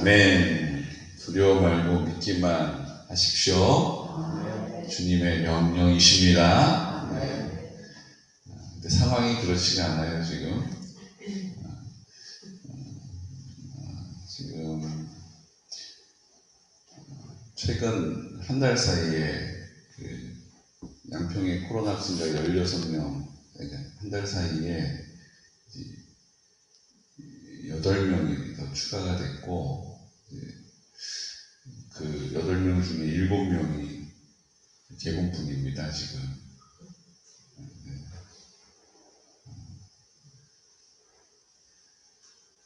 아멘. 두려워 말고 믿기만 하십시오. 주님의 명령이십니다. 네. 근데 상황이 그렇지가 않아요, 지금. 지금 최근 한 달 사이에 그 양평의 코로나 확진자 16명, 한 달 사이에 8명이 더 추가가 됐고, 그 8명 중에 7명이 개공풍입니다, 지금. 네.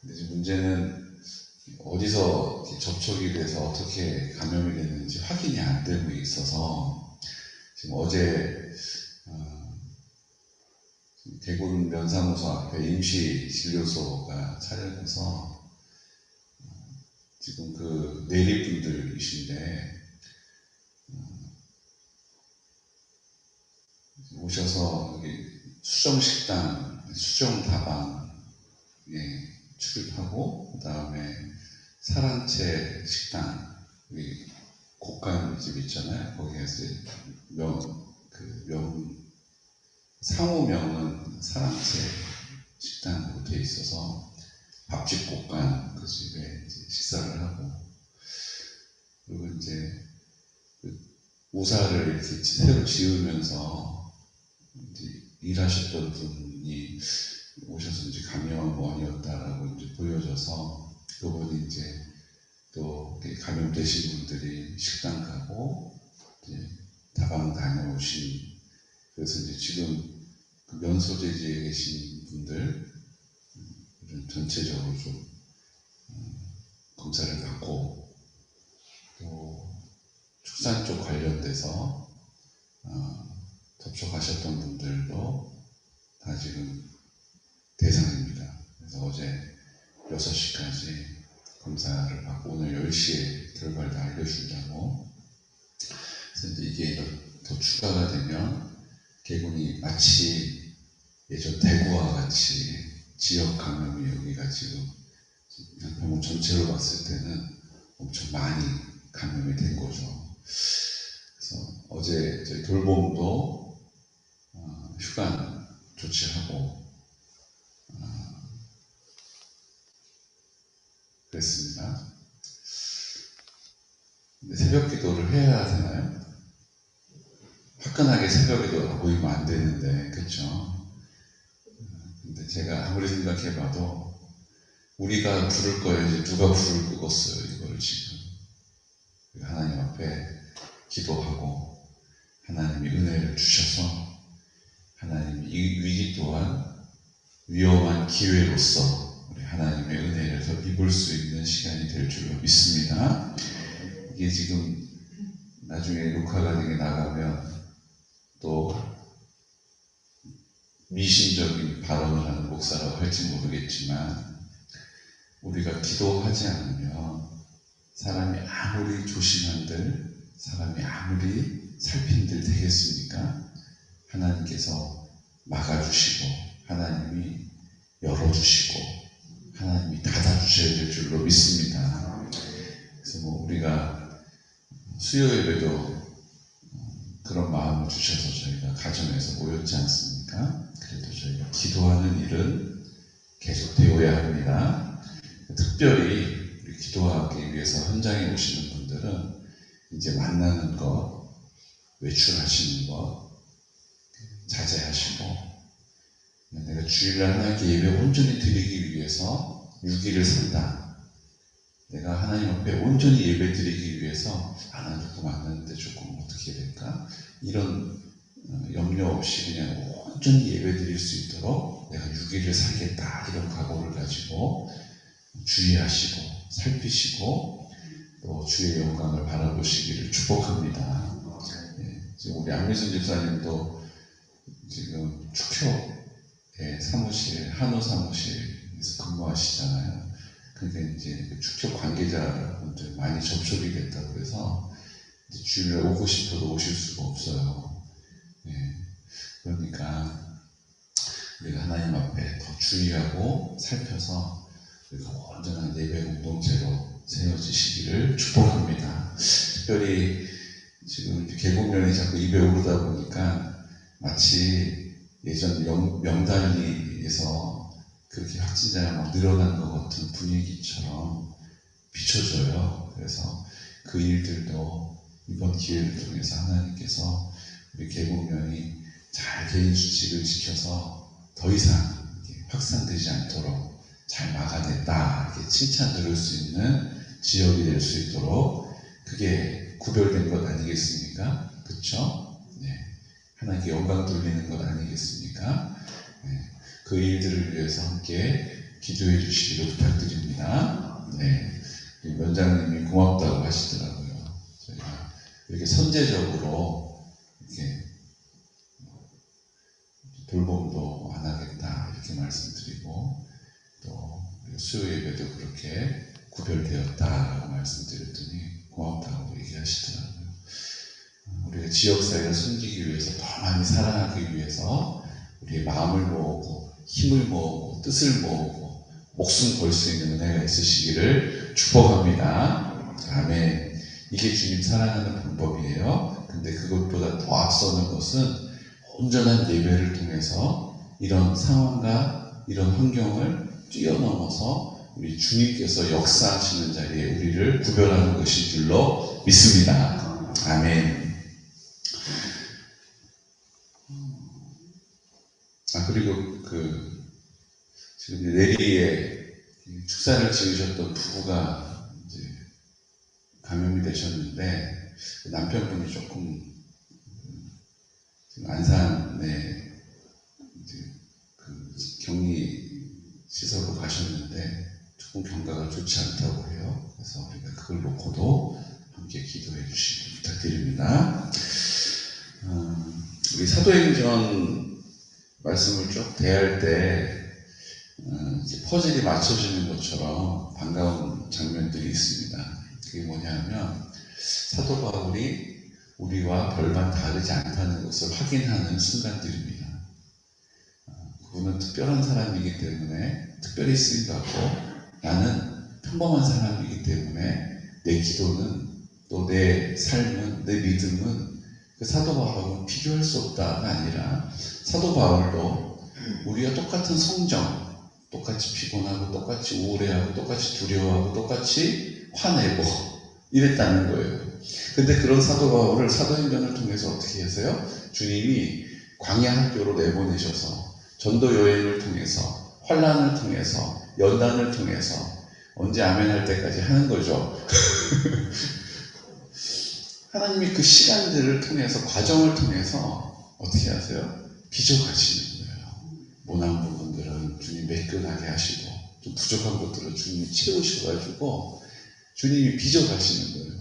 근데 문제는 어디서 접촉이 돼서 어떻게 감염이 됐는지 확인이 안 되고 있어서 지금 어제 어, 지금 대군 면사무소 앞에 임시 진료소가 차려져서 어, 지금 그 내리분들이신데 어, 오셔서 여기 수정 식당, 수정 다방에 출입하고 그 다음에 사랑채 식당 여기 곡간집 있잖아요. 거기에서 명, 그 명, 상호명은 사랑채 식당으로 돼 있어서 밥집 곡간 그 집에 이제 식사를 하고 그리고 이제 그 우사를 이렇게 새로 지으면서 이제 일하셨던 분이 오셔서 이제 감염원이었다라고 이제 보여져서 그분이 이제 또 감염되신 분들이 식당 가고 이제 다방 다녀오신 그래서 이제 지금 그 면소재지에 계신 분들 좀 전체적으로 좀 음, 검사를 받고 또 축산 쪽 관련돼서 어, 접촉하셨던 분들도 다 지금 대상입니다. 그래서 어제 6시까지 검사를 받고 오늘 10시에 결과를 다 알려준다고 그래서 이제 이게 더, 더 추가가 되면 개군이 마치 예전 대구와 같이 지역 감염이 여기가 지금 양평원 전체로 봤을 때는 엄청 많이 감염이 된 거죠. 그래서 어제 저희 돌봄도 어, 휴관 조치하고 어, 그랬습니다. 새벽 기도를 해야 되나요? 화끈하게 새벽 기도가 모이면 안 되는데, 그쵸? 근데 제가 아무리 생각해봐도 우리가 부를 거예요. 이제 누가 부를 끄겠어요. 이거를 지금. 하나님 앞에 기도하고 하나님이 은혜를 주셔서 하나님이 이 위기 또한 위험한 기회로서 우리 하나님의 은혜를 더 입을 수 있는 시간이 될 줄로 믿습니다. 이게 지금 나중에 녹화가 되게 나가면 또 미신적인 발언을 하는 목사라고 할지 모르겠지만 우리가 기도하지 않으면 사람이 아무리 조심한들 사람이 아무리 살핀들 되겠습니까? 하나님께서 막아주시고 하나님이 열어주시고 하나님이 닫아주셔야 될 줄로 믿습니다. 그래서 뭐 우리가 수요 예배도 그런 마음을 주셔서 저희가 가정에서 모였지 않습니까? 그래도 저희가 기도하는 일은 계속 되어야 합니다. 특별히 우리 기도하기 위해서 현장에 오시는 분들은 이제 만나는 것, 외출하시는 것 자제하시고 내가 주일날 하나님께 예배 온전히 드리기 위해서 6일을 산다. 내가 하나님 앞에 온전히 예배 드리기 위해서 하나 누구 만났는데 조금 어떻게 될까? 이런 어, 염려 없이 그냥 온전히 예배 드릴 수 있도록 내가 6일을 살겠다. 이런 각오를 가지고 주의하시고 살피시고 또 주의 영광을 바라보시기를 축복합니다. 예, 지금 우리 안미선 집사님도 지금 축효의 사무실, 한우 사무실에서 근무하시잖아요. 근데 이제 그 축효 관계자분들 많이 접촉이 됐다고 해서 주일에 오고 싶어도 오실 수가 없어요. 예, 그러니까 우리가 하나님 앞에 더 주의하고 살펴서 우리가 온전한 예배 공동체로 세워지시기를 축복합니다. 특별히 지금 개국년이 자꾸 입에 오르다 보니까 마치 예전 명, 명단리에서 그렇게 확진자가 막 늘어난 것 같은 분위기처럼 비춰져요. 그래서 그 일들도 이번 기회를 통해서 하나님께서 우리 잘 개인 수칙을 지켜서 더 이상 확산되지 않도록 잘 막아냈다 이렇게 칭찬 들을 수 있는 지역이 될 수 있도록 그게 구별된 것 아니겠습니까? 그렇죠? 네. 하나님께 영광 돌리는 것 아니겠습니까? 네. 그 일들을 위해서 함께 기도해 주시기를 부탁드립니다. 네. 우리 원장님이 고맙다고 하시더라고요. 저희가 이렇게 선제적으로 이렇게 돌봄도 안 하겠다 이렇게 말씀드리고 또 수요 예배도 그렇게 구별되었다라고 말씀드렸더니 고맙다고 얘기하시더라고요. 어, 우리가 지역사회를 숨기기 위해서 더 많이 사랑하기 위해서 우리의 마음을 모으고 힘을 모으고 뜻을 모으고 목숨 걸 수 있는 은혜가 있으시기를 축복합니다. 아멘. 이게 주님 사랑하는 방법이에요. 근데 그것보다 더 앞서는 것은 온전한 예배를 통해서 이런 상황과 이런 환경을 뛰어넘어서 우리 주님께서 역사하시는 자리에 우리를 구별하는 것인 줄로 믿습니다. 아멘. 아 그리고 그 지금 내리에 축사를 지으셨던 부부가 감염이 되셨는데 그 남편분이 조금 안산에 이제 그 격리 시설로 가셨는데 조금 경과가 좋지 않다고 해요. 그래서 우리가 그걸 놓고도 함께 기도해 주시기 부탁드립니다. 음, 우리 사도행전 말씀을 쭉 대할 때 어, 이제 퍼즐이 맞춰지는 것처럼 반가운 장면들이 있습니다. 그게 뭐냐면 사도 바울이 우리와 별반 다르지 않다는 것을 확인하는 순간들입니다. 어, 그분은 특별한 사람이기 때문에 특별히 쓰임받고 나는 평범한 사람이기 때문에 내 기도는 또 내 삶은 내 믿음은 그 사도 바울하고는 비교할 수 없다가 아니라 사도 바울도 우리가 똑같은 성정, 똑같이 피곤하고 똑같이 우울해하고 똑같이 두려워하고 똑같이 화내고 이랬다는 거예요. 근데 그런 사도 바울을 사도행전을 통해서 어떻게 하세요? 주님이 광야 학교로 내보내셔서 전도 여행을 통해서 환란을 통해서 연단을 통해서 언제 아멘 할 때까지 하는 거죠. 하나님이 그 시간들을 통해서 과정을 통해서 어떻게 하세요? 빚어가시는 거예요. 모난 부분들은 주님 매끈하게 하시고 좀 부족한 것들은 주님이 채우셔가지고 주님이 빚어가시는 거예요.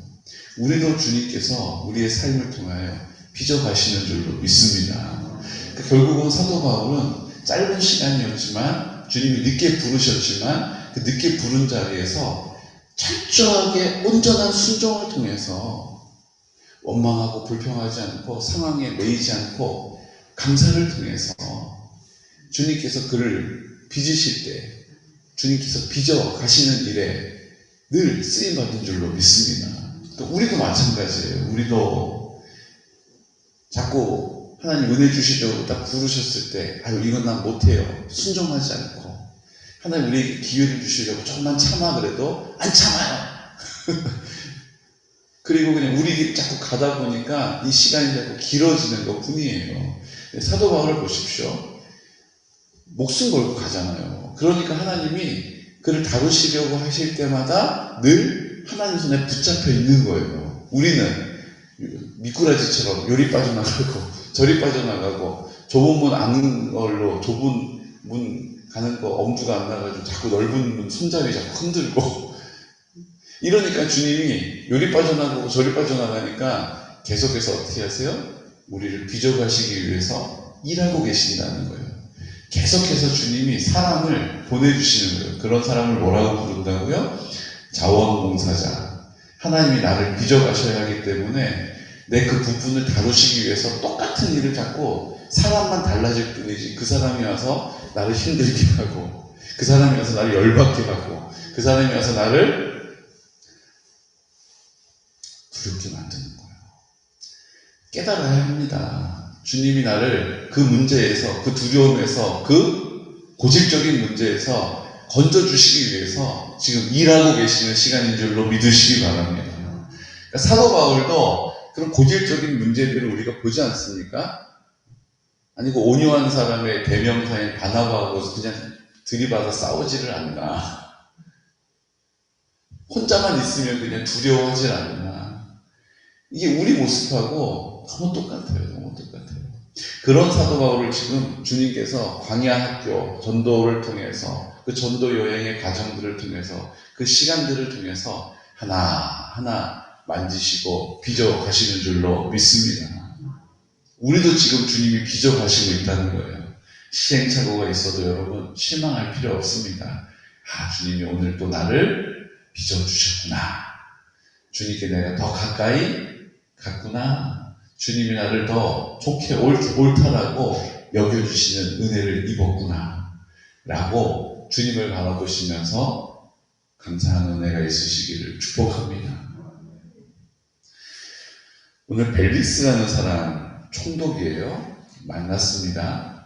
우리도 주님께서 우리의 삶을 통하여 빚어가시는 줄로 믿습니다. 그러니까 결국은 사도 바울은 짧은 시간이었지만 주님이 늦게 부르셨지만 그 늦게 부른 자리에서 철저하게 온전한 순종을 통해서 원망하고 불평하지 않고 상황에 매이지 않고 감사를 통해서 주님께서 그를 빚으실 때 주님께서 빚어 가시는 일에 늘 쓰임 받은 줄로 믿습니다. 또 우리도 마찬가지예요. 우리도 자꾸 하나님 은혜 주시려고 딱 부르셨을 때 아유 이건 난 못해요. 순종하지 않고 하나님 우리에게 기회를 주시려고 조금만 참아 그래도 안 참아요. 그리고 그냥 우리 길 자꾸 가다 보니까 이 시간이 자꾸 길어지는 것 뿐이에요. 사도 바울을 보십시오. 목숨 걸고 가잖아요. 그러니까 하나님이 그를 다루시려고 하실 때마다 늘 하나님 손에 붙잡혀 있는 거예요. 우리는 미꾸라지처럼 요리 빠져나가고 저리 빠져나가고 좁은 문안 걸로 좁은 문 가는 거 엄두가 안 나가지고 자꾸 넓은 문 손잡이 자꾸 흔들고 이러니까 주님이 요리 빠져나가고 저리 빠져나가니까 계속해서 어떻게 하세요? 우리를 빚어가시기 위해서 일하고 계신다는 거예요. 계속해서 주님이 사람을 보내주시는 거예요. 그런 사람을 뭐라고 부른다고요? 자원봉사자. 하나님이 나를 빚어가셔야 하기 때문에 내 그 부분을 다루시기 위해서 똑같은 일을 자꾸 사람만 달라질 뿐이지 그 사람이 와서 나를 힘들게 하고 그 사람이 와서 나를 열받게 하고 그 사람이 와서 나를 두렵게 만드는 거예요. 깨달아야 합니다. 주님이 나를 그 문제에서, 그 두려움에서, 그 고질적인 문제에서 건져주시기 위해서 지금 일하고 계시는 시간인 줄로 믿으시기 바랍니다. 그러니까 사도 바울도 그런 고질적인 문제들을 우리가 보지 않습니까? 아니고 온유한 사람의 대명사인 바나바하고 그냥 들이받아 싸우지를 않나. 혼자만 있으면 그냥 두려워하질 않나. 이게 우리 모습하고 너무 똑같아요. 그런 사도 바울을 지금 주님께서 광야 학교 전도를 통해서 그 전도 여행의 과정들을 통해서 그 시간들을 통해서 하나하나 만지시고 빚어 가시는 줄로 믿습니다. 우리도 지금 주님이 빚어 가시고 있다는 거예요. 시행착오가 있어도 여러분 실망할 필요 없습니다. 아, 주님이 오늘 또 나를 빚어 주셨구나. 주님께 내가 더 가까이 갔구나. 주님이 나를 더 좋게 옳, 옳다라고 여겨주시는 은혜를 입었구나. 라고 주님을 바라보시면서 감사한 은혜가 있으시기를 축복합니다. 오늘 벨릭스라는 사람 총독이에요. 만났습니다.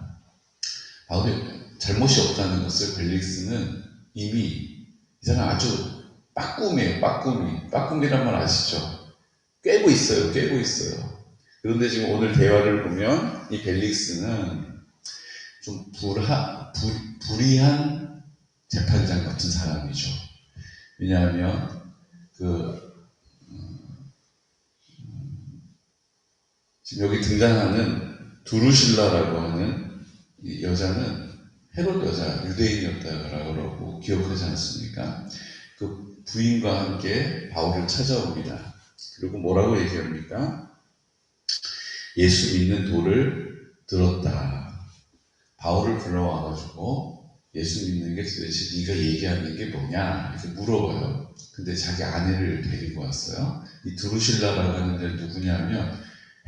바울이 잘못이 없다는 것을 벨릭스는 이미 이 사람 아주 빠꿈이에요. 빠꿈이. 빠꿈이란 말 아시죠? 꿰고 있어요. 꿰고 있어요. 그런데 지금 오늘 대화를 보면 이 벨릭스는 좀 불하, 불, 불의한 재판장 같은 사람이죠. 왜냐하면 그 지금 여기 등장하는 두루실라라고 하는 이 여자는 헤롯 여자 유대인이었다라고 기억하지 않습니까? 그 부인과 함께 바울을 찾아옵니다. 그리고 뭐라고 얘기합니까? 예수 믿는 도를 들었다. 바울을 불러와가지고 예수 믿는 게 도대체 네가 얘기하는 게 뭐냐 이렇게 물어봐요. 근데 자기 아내를 데리고 왔어요. 이 두루실라라고 하는 애 누구냐면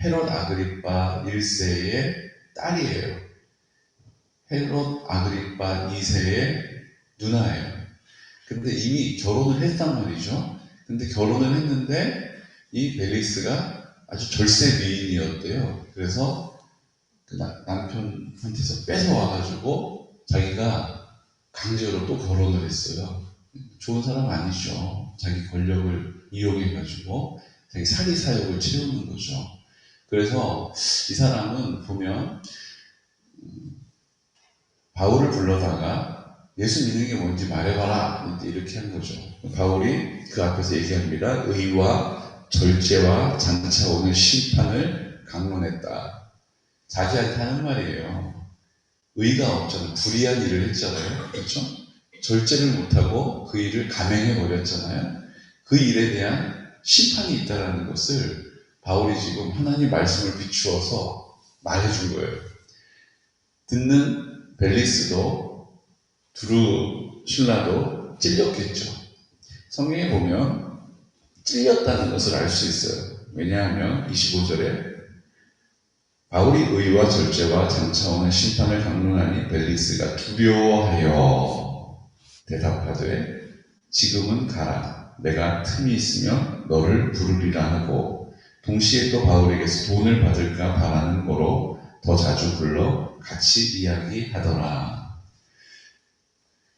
헤롯 아그리파 1세의 딸이에요. 헤롯 아그리파 2세의 누나예요. 근데 이미 결혼을 했단 말이죠. 근데 결혼을 했는데 이 벨리스가 아주 절세 미인이었대요. 그래서 그 나- 남편한테서 뺏어와가지고 자기가 강제로 또 결혼을 했어요. 좋은 사람 아니죠. 자기 권력을 이용해가지고 자기 사리 사욕을 채우는 거죠. 그래서 이 사람은 보면 음, 바울을 불러다가 예수 믿는 게 뭔지 말해봐라 이렇게 한 거죠. 바울이 그 앞에서 얘기합니다. 의와 절제와 장차 오는 심판을 강론했다. 자기한테 하는 말이에요. 의가 없잖아요. 불의한 일을 했잖아요. 그렇죠? 절제를 못하고 그 일을 감행해 버렸잖아요. 그 일에 대한 심판이 있다라는 것을 바울이 지금 하나님 말씀을 비추어서 말해준 거예요. 듣는 벨리스도 두루실라도 찔렸겠죠. 성경에 보면 찔렸다는 것을 알 수 있어요. 왜냐하면 25절에 바울이 의와 절제와 장차 오는 심판을 강론하니 벨리스가 두려워하여 대답하되 지금은 가라 내가 틈이 있으면 너를 부르리라 하고 동시에 또 바울에게서 돈을 받을까 바라는 거로 더 자주 불러 같이 이야기하더라.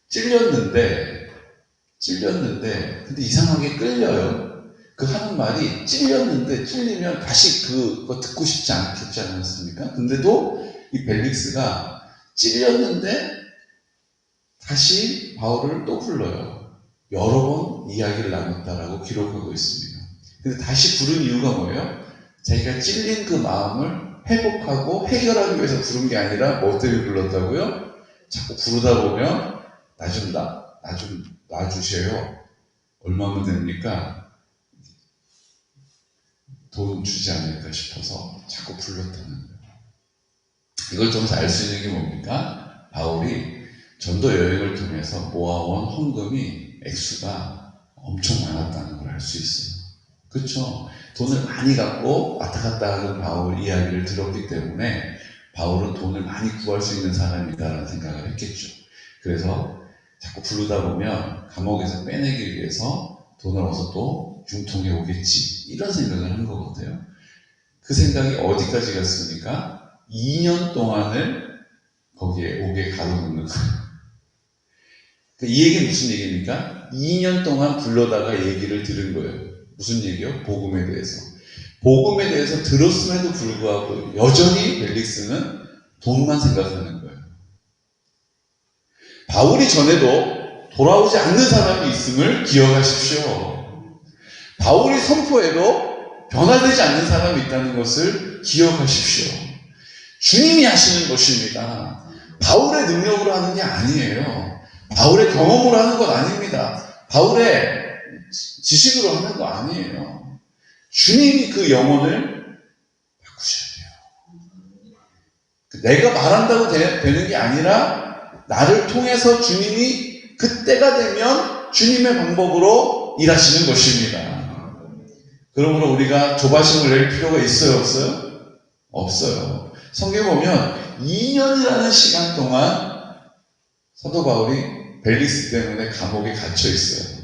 찔렸는데, 찔렸는데, 근데 이상하게 끌려요. 그 하는 말이 찔렸는데, 찔리면 다시 그거 듣고 싶지 않겠지 않습니까? 근데도 이 벨릭스가 찔렸는데, 다시 바울을 또 불러요. 여러 번 이야기를 나눴다라고 기록하고 있습니다. 근데 다시 부른 이유가 뭐예요? 자기가 찔린 그 마음을 회복하고 해결하기 위해서 부른 게 아니라 뭐 때문에 불렀다고요? 자꾸 부르다 보면 나 좀 나, 나 좀 놔주세요. 얼마면 됩니까? 돈 주지 않을까 싶어서 자꾸 불렀다는 거예요. 이걸 통해서 알 수 있는 게 뭡니까? 바울이 전도 여행을 통해서 모아온 헌금이 액수가 엄청 많았다는 걸 알 수 있어요. 그렇죠? 돈을 많이 갖고 왔다 갔다 하는 바울 이야기를 들었기 때문에 바울은 돈을 많이 구할 수 있는 사람이다라는 생각을 했겠죠. 그래서 자꾸 부르다 보면 감옥에서 빼내기 위해서 돈을 얻어 또 융통해 오겠지. 이런 생각을 한 거거든요. 그 생각이 어디까지 갔습니까? 2년 동안을 거기에 옥에 가둬놓는 거예요. 그이 얘기는 무슨 얘기입니까? 2년 동안 불러다가 얘기를 들은 거예요. 무슨 얘기요? 복음에 대해서. 복음에 대해서 들었음에도 불구하고 여전히 벨릭스는 돈만 생각하는 거예요. 바울이 전에도 돌아오지 않는 사람이 있음을 기억하십시오. 바울이 선포해도 변화되지 않는 사람이 있다는 것을 기억하십시오. 주님이 하시는 것입니다. 바울의 능력으로 하는 게 아니에요. 바울의 경험으로 하는 것 아닙니다. 바울의 지식으로 하는 거 아니에요. 주님이 그 영혼을 바꾸셔야 돼요. 내가 말한다고 되, 되는 게 아니라 나를 통해서 주님이 그때가 되면 주님의 방법으로 일하시는 것입니다. 그러므로 우리가 조바심을 낼 필요가 있어요, 없어요? 없어요. 성경 보면 2년이라는 시간 동안 사도 바울이 벨리스 때문에 감옥에 갇혀 있어요.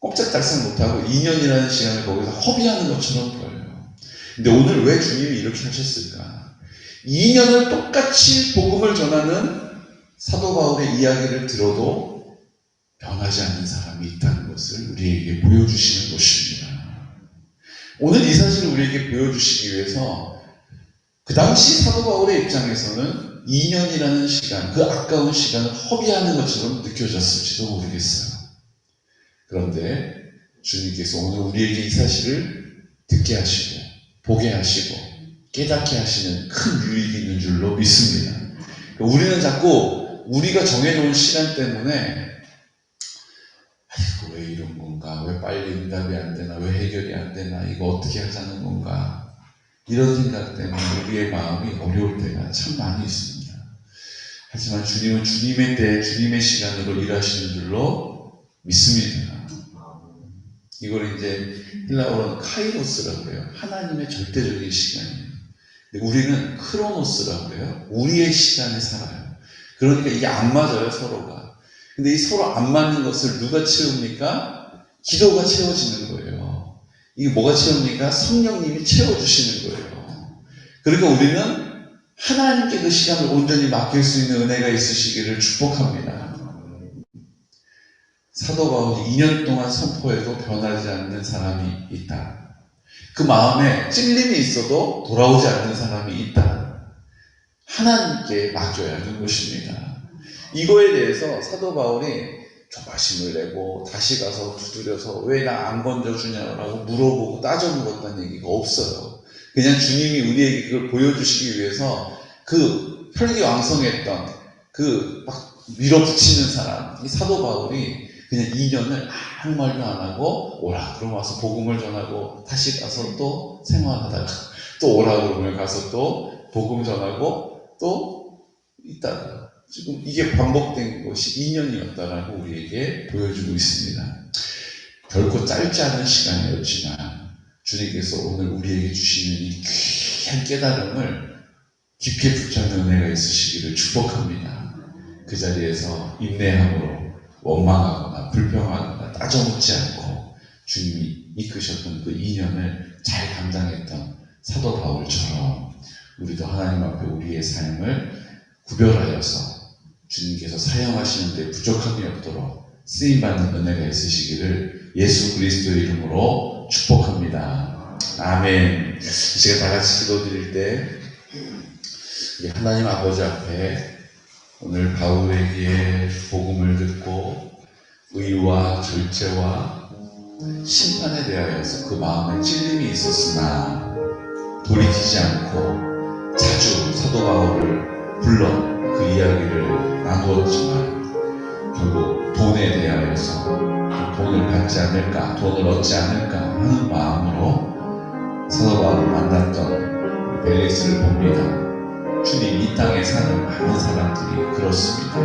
꼼짝달싹 못하고 2년이라는 시간을 거기서 허비하는 것처럼 보여요. 근데 오늘 왜 주님이 이렇게 하셨을까? 2년을 똑같이 복음을 전하는 사도 바울의 이야기를 들어도 변하지 않는 사람이 있다는 것을 우리에게 보여주시는 것입니다. 오늘 이 사실을 우리에게 보여주시기 위해서 그 당시 사도 바울의 입장에서는 2년이라는 시간, 그 아까운 시간을 허비하는 것처럼 느껴졌을지도 모르겠어요. 그런데 주님께서 오늘 우리에게 이 사실을 듣게 하시고, 보게 하시고, 깨닫게 하시는 큰 유익이 있는 줄로 믿습니다. 우리는 자꾸 우리가 정해놓은 시간 때문에 왜 이런 건가? 왜 빨리 응답이 안 되나? 왜 해결이 안 되나? 이거 어떻게 하자는 건가? 이런 생각 때문에 우리의 마음이 어려울 때가 참 많이 있습니다. 하지만 주님은 주님의 때, 주님의 시간으로 일하시는 줄로 믿습니다. 이걸 이제 힐라어로는 카이로스라고 해요. 하나님의 절대적인 시간이에요. 우리는 크로노스라고 해요. 우리의 시간에 살아요. 그러니까 이게 안 맞아요, 서로가. 근데 이 서로 안 맞는 것을 누가 채웁니까? 기도가 채워지는 거예요. 이게 뭐가 채웁니까? 성령님이 채워주시는 거예요. 그러니까 우리는 하나님께 그 시간을 온전히 맡길 수 있는 은혜가 있으시기를 축복합니다. 사도 바울이 2년 동안 선포해도 변하지 않는 사람이 있다. 그 마음에 찔림이 있어도 돌아오지 않는 사람이 있다. 하나님께 맡겨야 하는 것입니다. 이거에 대해서 사도 바울이 조바심을 내고 다시 가서 두드려서 왜 나 안 건져주냐라고 물어보고 따져먹었다는 얘기가 없어요. 그냥 주님이 우리에게 그걸 보여주시기 위해서 그 혈기왕성했던 그 막 밀어붙이는 사람, 이 사도 바울이 그냥 2년을 아무 말도 안 하고 오라 그러면 와서 복음을 전하고 다시 가서 또 생활하다가 또 오라 그러면 가서 또 복음 전하고 또 있다가 지금 이게 반복된 것이 2년이었다라고 우리에게 보여주고 있습니다. 결코 짧지 않은 시간이었지만 주님께서 오늘 우리에게 주시는 이 귀한 깨달음을 깊게 붙잡는 은혜가 있으시기를 축복합니다. 그 자리에서 인내함으로 원망하거나 불평하거나 따져묻지 않고 주님이 이끄셨던 그 2년을 잘 감당했던 사도 바울처럼 우리도 하나님 앞에 우리의 삶을 구별하여서 주님께서 사용하시는데 부족함이 없도록 쓰임받는 은혜가 있으시기를 예수 그리스도의 이름으로 축복합니다. 아멘. 이 시간 다 같이 기도 드릴 때 하나님 아버지 앞에 오늘 바울에게 복음을 듣고 의와 절제와 심판에 대하여서 그 마음에 찔림이 있었으나 돌이키지 않고 자주 사도 바울을 불러 그 이야기를 나누었지만 결국 돈에 대하여서 돈을 받지 않을까, 돈을 얻지 않을까 하는 마음으로 사도 바울을 만났던 벨리스를 봅니다. 주님 이 땅에 사는 많은 사람들이 그렇습니다.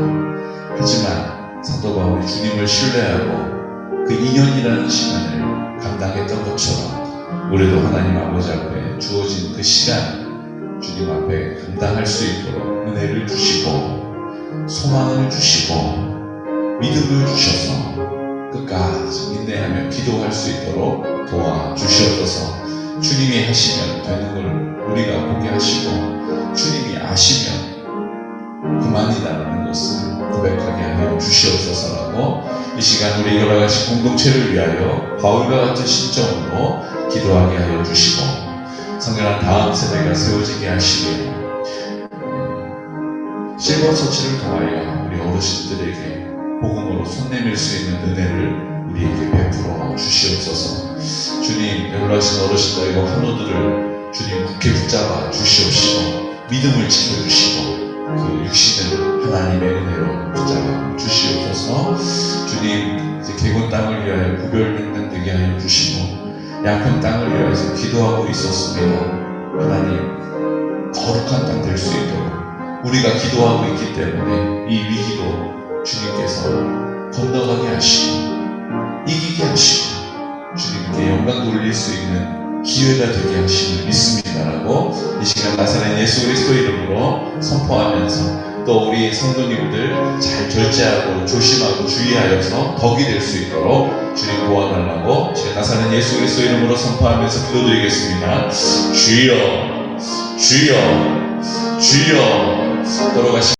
하지만 사도 바울이 주님을 신뢰하고 그 2년이라는 시간을 감당했던 것처럼 우리도 하나님 아버지 앞에 주어진 그 시간 주님 앞에 감당할 수 있도록 은혜를 주시고 소망을 주시고 믿음을 주셔서 기도할 수 있도록 도와주시옵소서. 주님이 하시면 되는 걸 우리가 보게 하시고 주님이 아시면 그만이다라는 것을 고백하게 하여 주시옵소서라고 이 시간 우리 여러 가지 공동체를 위하여 바울과 같은 심정으로 기도하게 하여 주시고 성결한 다음 세대가 세워지게 하시며 실버 처치를 통하여 우리 어르신들에게 복음으로 손 내밀 수 있는 은혜를 우리에게 베풀어 주시옵소서. 주님, 연락하신 어르신들과 환우들을 주님 굳게 붙잡아 주시옵시고 믿음을 지켜주시고 그 육신을 하나님의 은혜로 붙잡아 주시옵소서. 주님, 이제 개군 땅을 위하여 구별행단 되게 하여 주시고 양평 땅을 위하여서 기도하고 있었습니다. 하나님, 거룩한 땅 될 수 있도록 우리가 기도하고 있기 때문에 이 위기도 주님께서 건너가게 하시고 이기게 하시고 주님께 영광 돌릴 수 있는 기회가 되게 하심을 믿습니다라고 이 시간 나사렛 예수 그리스도 이름으로 선포하면서 또 우리 성도님들 잘 절제하고 조심하고 주의하여서 덕이 될 수 있도록 주님 도와달라고 제가 나사렛 예수 그리스도 이름으로 선포하면서 기도드리겠습니다. 주여 주여 주여 돌아가신